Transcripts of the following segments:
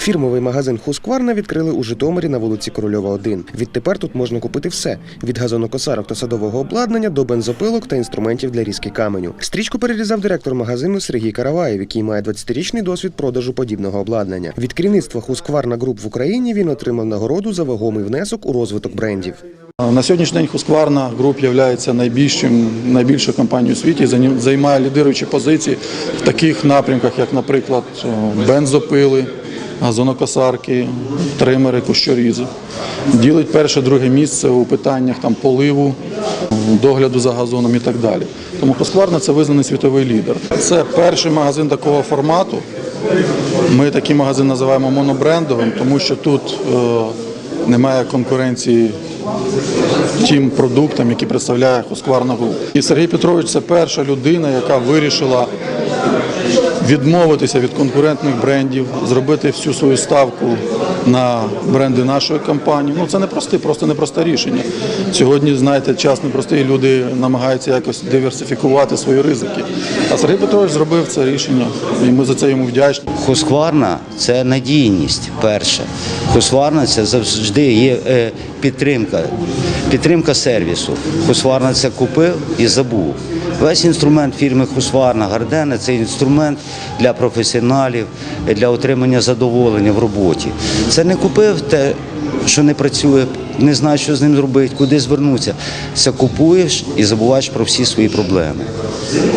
Фірмовий магазин Хускварна відкрили у Житомирі на вулиці Корольова 1. Відтепер тут можна купити все: від газонокосарок та садового обладнання до бензопилок та інструментів для різки каменю. Стрічку перерізав директор магазину Сергій Караваєв, який має 20-річний досвід продажу подібного обладнання. Від керівництва Хускварна Груп в Україні він отримав нагороду за вагомий внесок у розвиток брендів. На сьогоднішній день Husqvarna Group є найбільшим, найбільшою компанією у світі, займає лідируючі позиції в таких напрямках, як, наприклад, бензопили, газонокосарки, тримери, кущорізи. Ділить перше, друге місце у питаннях там, поливу, догляду за газоном і так далі. Тому Husqvarna – це визнаний світовий лідер. Це перший магазин такого формату. Ми такий магазин називаємо монобрендовим, тому що тут е, немає конкуренції тим продуктам, які представляє Husqvarna Group. І Сергій Петрович це перша людина, яка вирішила відмовитися від конкурентних брендів, зробити всю свою ставку на бренди нашої компанії. Ну це не просте, просто непросте рішення. Сьогодні, знаєте, час непростий, люди намагаються якось диверсифікувати свої ризики. А Сергій Петрович зробив це рішення, і ми за це йому вдячні. Хускварна це надійність перше. Хускварна це завжди є е, підтримка, підтримка сервісу. Хускварна це купив і забув. Весь інструмент фірми Хусварна Гардена це інструмент для професіоналів, для отримання задоволення в роботі. Це не купив те, що не працює, не знаєш, що з ним зробити, куди звернутися. Це купуєш і забуваєш про всі свої проблеми.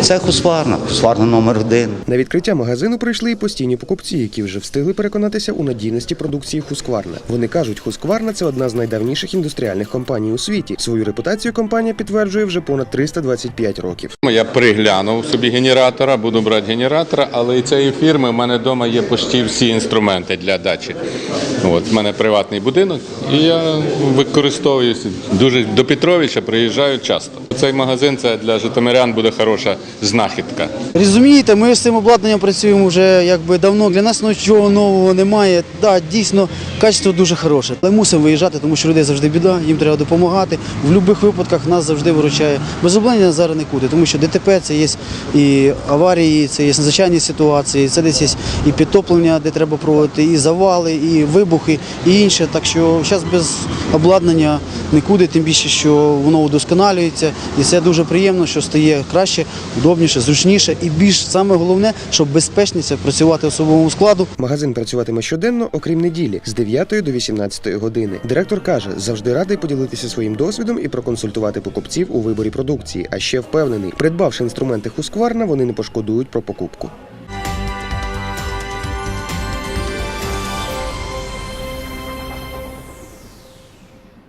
Це Хускварна, Хускварна номер один. На відкриття магазину прийшли і постійні покупці, які вже встигли переконатися у надійності продукції Хускварна. Вони кажуть, Хускварна це одна з найдавніших індустріальних компаній у світі. Свою репутацію компанія підтверджує вже понад 325 років. Я приглянув собі генератора, буду брати генератора, але і цієї фірми в мене вдома є почти всі інструменти для дачі. От, в мене приватний будинок, я використовуюся дуже до Петровича приїжджаю часто. Цей магазин це для житомирян буде хороша знахідка. Розумієте, ми з цим обладнанням працюємо вже якби давно. Для нас нічого нового немає. Да, дійсно, качество дуже хороше. Але мусимо виїжджати, тому що людей завжди біда, їм треба допомагати. В будь-яких випадках нас завжди виручає. Без обладнання зараз нікуди, тому що ДТП це є і аварії, це є надзвичайні ситуації, це десь є і підтоплення, де треба проводити, і завали, і вибухи, і інше. Так що зараз без обладнання нікуди, тим більше, що воно удосконалюється. І це дуже приємно, що стає краще, удобніше, зручніше і більш саме головне, щоб безпечніше працювати особовому складу. Магазин працюватиме щоденно, окрім неділі, з 9 до 18 години. Директор каже, завжди радий поділитися своїм досвідом і проконсультувати покупців у виборі продукції. А ще впевнений, придбавши інструменти Хускварна, вони не пошкодують про покупку.